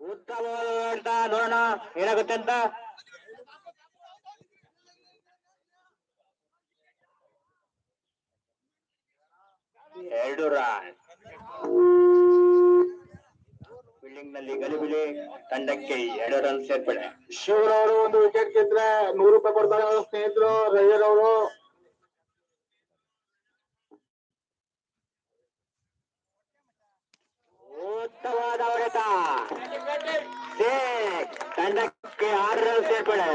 ಉತ್ತಮವಾದ ನೋಡೋಣ ಏನಾಗುತ್ತೆ ಅಂತ ಎರಡು ರನ್ ಬಿಲ್ಡಿಂಗ್ನಲ್ಲಿ ಗಲಿಬಿಲಿ ತಂಡಕ್ಕೆ ಎರಡು ರನ್ ಸೇರ್ಪಡೆ. ಶಿವರವರು ಒಂದು ವಿಕೆಟ್ ಗೆದ್ರೆ ನೂರು ರೂಪಾಯಿ ಕೊಡ್ತಾರೆ ಅವ್ರ ಸ್ನೇಹಿತರು ರಯ್ಯರ್ ಅವರು ಉತ್ತಮವಾದ ಹೊಡೆತ. ತಂಡಕ್ಕೆ ಆರು ರನ್ ಸೇರ್ಪಡೆ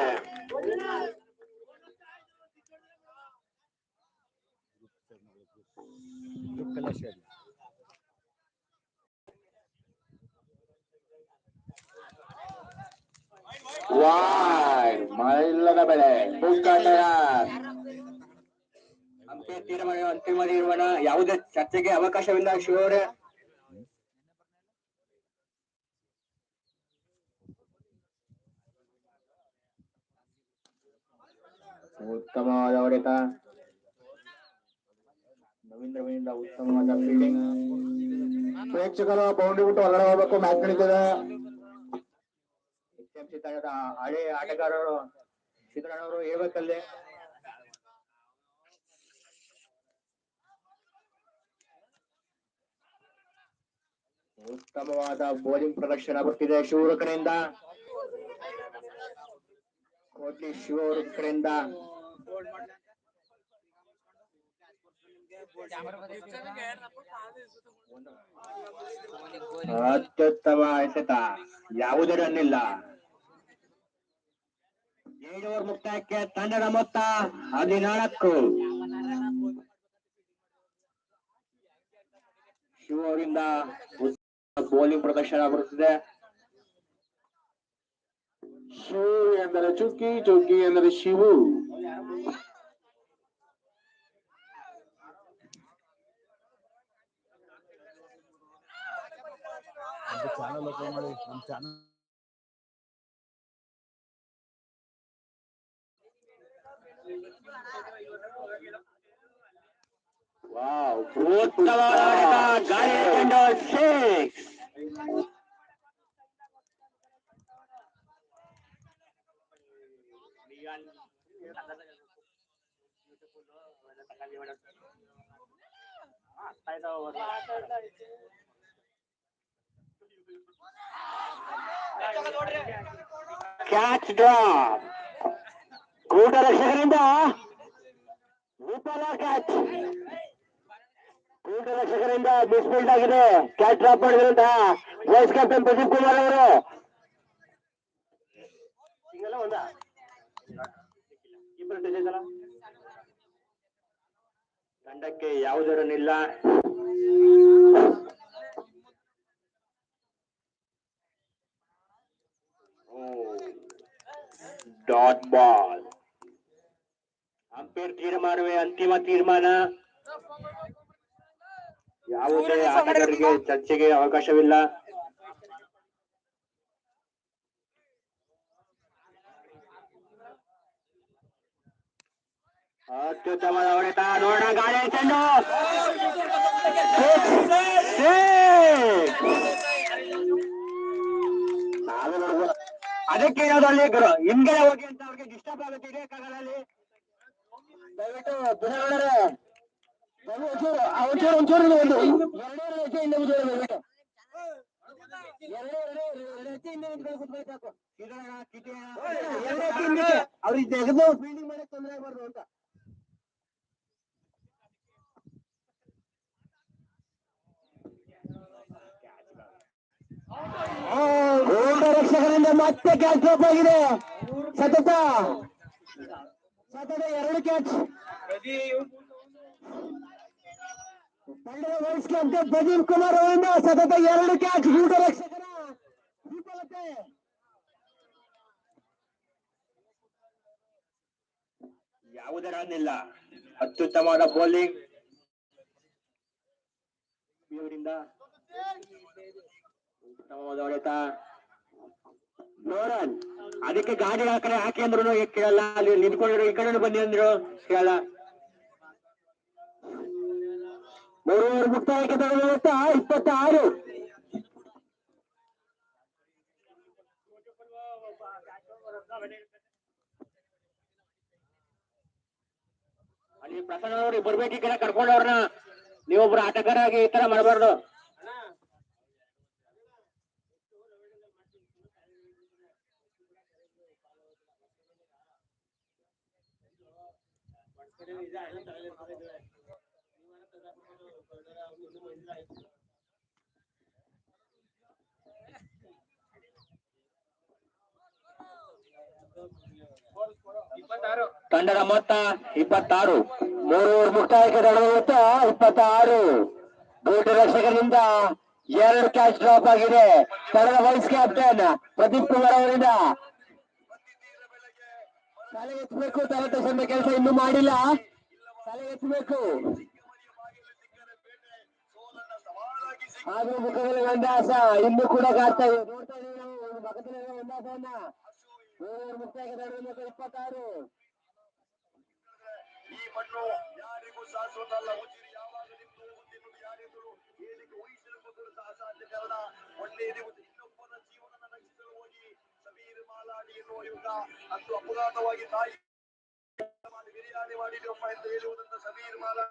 ವಾಯ್, ಮೈಲದ ಬೆಳೆ ಅಂಪೈರ್ ತೀರ್ಮಾನ, ಅಂತಿಮ ತೀರ್ಮಾನ, ಯಾವುದೇ ಚರ್ಚೆಗೆ ಅವಕಾಶವಿಲ್ಲ ಶಿವರೇ. ಉತ್ತಮವಾದ ಹೊಡೆತ ರವೀಂದ್ರ ರವಿಯಿಂದ ಉತ್ತಮವಾದ ಫೀಲ್ಡಿಂಗ್ ಪ್ರೇಕ್ಷಕರು ಬೌಂಡ್ರಿ ಬಿಟ್ಟು ಹೊರಗಡೆ ಹೋಗ್ಬೇಕು ಮ್ಯಾಚ್ ನಡೀತದೆ. ಹಳೆ ಆಟಗಾರರು ಸಿದ್ದರಾಮಯ್ಯವರು ಹೇಳ್ಬೇಕಲ್ಲಿ. ಉತ್ತಮವಾದ ಬೌಲಿಂಗ್ ಪ್ರದರ್ಶನ ಬರ್ತಿದೆ ಶಿವರು ಕಡೆಯಿಂದ ಕೋಟ್ಲಿ ಶಿವ ಅವ್ರ ಕಡೆಯಿಂದ. ಅತ್ಯುತ್ತಮ ಎಸೆತ ಯಾವುದೇ ಅನ್ನಿಲ್ಲ? ಏಳು ಮುಕ್ತಾಯಕ್ಕೆ ತಂಡದ ಮೊತ್ತ ಹದಿನಾಲ್ಕು. ಶಿವ ಅವರಿಂದ ಬೌಲಿಂಗ್ ಪ್ರದರ್ಶನ ಬರುತ್ತಿದೆ. ಶಿವು ಎಂದರೆ ಚುಕ್ಕಿ ಚುಕ್ಕಿ ಎಂದರೆ ಶಿವು ಚಾನಲ್ ಓಪನ್ ಮಾಡಿ ನಮ್ಮ ಚಾನಲ್ ವಾವ್ ಉತ್ತಮವಾದ ಹೊಡೆತ, ಗಾಳಿ ಚೆಂಡು ಸಿಕ್ಸ್ ಕ್ಯಾಚ್ ಡ್ರಾಪ್ ಕೂಟ ರಕ್ಷಕರಿಂದ ವಿಫಲ ಕ್ಯಾಚ್ ಕೂಟ ರಕ್ಷಕರಿಂದ ಮಿಸ್ಫೀಲ್ಡ್ ಆಗಿದೆ ಕ್ಯಾಚ್ ಡ್ರಾಪ್ ಮಾಡಿದ್ರಿಂದ ವೈಸ್ ಕ್ಯಾಪ್ಟನ್ ಪ್ರದೀಪ್ ಕುಮಾರ್ ಅವರು ಹಿಂಗೆಲ್ಲ ಒಂದಾ? ಇಬ್ರು touch ಆಯ್ತಲ್ಲ? ತಂಡಕ್ಕೆ ಯಾವುದೇ ರನ್ ಇಲ್ಲ ಡಾಟ್ ಬಾಲ್ ಅಂಪೇರ್ ತೀರ್ಮಾನವೇ ಅಂತಿಮ ತೀರ್ಮಾನ ಯಾವುದೇ ಆಟಗಾರರಿಗೆ ಚರ್ಚೆಗೆ ಅವಕಾಶವಿಲ್ಲ ಅತ್ಯುತ್ತಮದ ಹೊಡೆತ ನೋಡೋಣ ಗಾಳಿ ಚೆಂಡು. ಅದಕ್ಕೆ ಇರೋದು ಅಲ್ಲಿ ಹಿಂದ್ಗಡೆ ಹೋಗಿ ಅಂತ ಅವ್ರಿಗೆ ಡಿಸ್ಟರ್ಬ್ ಆಗುತ್ತೆ ಇದೇ ಅಲ್ಲಿ ದಯವಿಟ್ಟು ದಿನಗಳೇ ಒಂಚೂರು ಒಂಚೂರು ಒಂಚೂರು ಒಂದು. ಎರಡೇ ಹೆಜ್ಜೆ ಹಿಂದೆ ಬಿದ್ದು ದಯವಿಟ್ಟು ಹಿಂದೆ ಅವ್ರಿಗೆ ತೆಗೆದು ಫೀಲ್ಡಿಂಗ್ ಮಾಡಕ್ ತೊಂದರೆ ಆಗ್ಬಾರ್ದು ಅಂತ. ಗೋಲ್ಡ್ ಮತ್ತೆ ಕ್ಯಾಚ್ ಡ್ರಾಪ್ ಆಗಿದೆ. ಸತತ. ಸತತ ಎರಡು ಕ್ಯಾಚ್ ತಂಡದ ಪ್ರದೀಪ್ ಕುಮಾರ್ ಅವರಿಂದ ಸತತ ಎರಡು ಕ್ಯಾಚ್ ಗೂಟ ರಕ್ಷಕರ ಯಾವುದೇ ರನ್ ಇಲ್ಲ ಅತ್ಯುತ್ತಮವಾದ ಬೌಲಿಂಗ್ ಇವರಿಂದ ಉತ್ತಮವಾದ ಹೊಡೆತ. ಅದಕ್ಕೆ ಗಾಡಿ ಆ ಕಡೆ ಹಾಕಿ ಅಂದ್ರು ಕೇಳಲ್ಲ. ಅಲ್ಲಿ ನಿಂತ್ಕೊಂಡಿರೋ ಈ ಕಡೆ ಬನ್ನಿ ಅಂದ್ರು ಕೇಳಲ್ಲ. ಮೂರುವರೆ ಮುಕ್ತಾಯಕ್ಕೆ ತಗೊಂಡ ಇಪ್ಪತ್ತಾರು. ಅಲ್ಲಿ ಪ್ರಸನ್ನ ಬರ್ಬೇಕು ಈ ಕಡೆ ಕರ್ಕೊಂಡವ್ರನ್ನ. ನೀವೊಬ್ರು ಆಟಗಾರಾಗಿ ಈ ತರ ಮಾಡಬಾರ್ದು. ತಂಡದ ಮೊತ್ತ ಇಪ್ಪತ್ತಾರು. ಮೂರು ಮುಕ್ತಾಯಕ್ಕೆ ಮೊತ್ತ ಇಪ್ಪತ್ತಾರು. ಗೋಟು ರಕ್ಷಕರಿಂದ ಎರಡು ಕ್ಯಾಚ್ ಡ್ರಾಪ್ ಆಗಿದೆ. ತಂಡದ ವೈಸ್ ಕ್ಯಾಪ್ಟನ್ ಪ್ರದೀಪ್ ಕುಮಾರ್ ಅವರಿಂದ ತಲೆ ಎತ್ತಬೇಕು ತಲೆ ಸಂದ ಕೆಲಸ ಇನ್ನೂ ಮಾಡಿಲ್ಲ. ತಲೆ ಎತ್ತಬೇಕು ಆದ್ರೂ ಮುಖದಲ್ಲಿ ವಂದಾಸ ಇನ್ನೂ ಕೂಡ ಕಾಡ್ತಾ ಇದೆ. ನೋಡ್ತಾ ಇದೀವಿ ನಾವು ಮೂರು ಮುಕ್ತಾಯಕ್ಕೆ ತಂಡದ ಮೊತ್ತ ಇಪ್ಪತ್ತಾರು. ಈ ಮಣ್ಣು ಯಾರಿಗೂ ಕಾರಣ ಒಳ್ಳೆಯದೇ ಒಂದು ಇನ್ನೊಬ್ಬನ ಜೀವನ ರಕ್ಷಿಸಲು ಹೋಗಿ. ಸಮೀರ್ ಮಾಲಾಡಿ ಎನ್ನುವ ಯುಗ ಅಂದು ಅಪಘಾತವಾಗಿ ತಾಯಿ ಮಾಡಿ ಬಿರಿಯಾನಿ ಮಾಡಿ ಎಂದು ಹೇಳುವುದನ್ನ ಸಮೀರ್ ಮಾಲಾಡಿ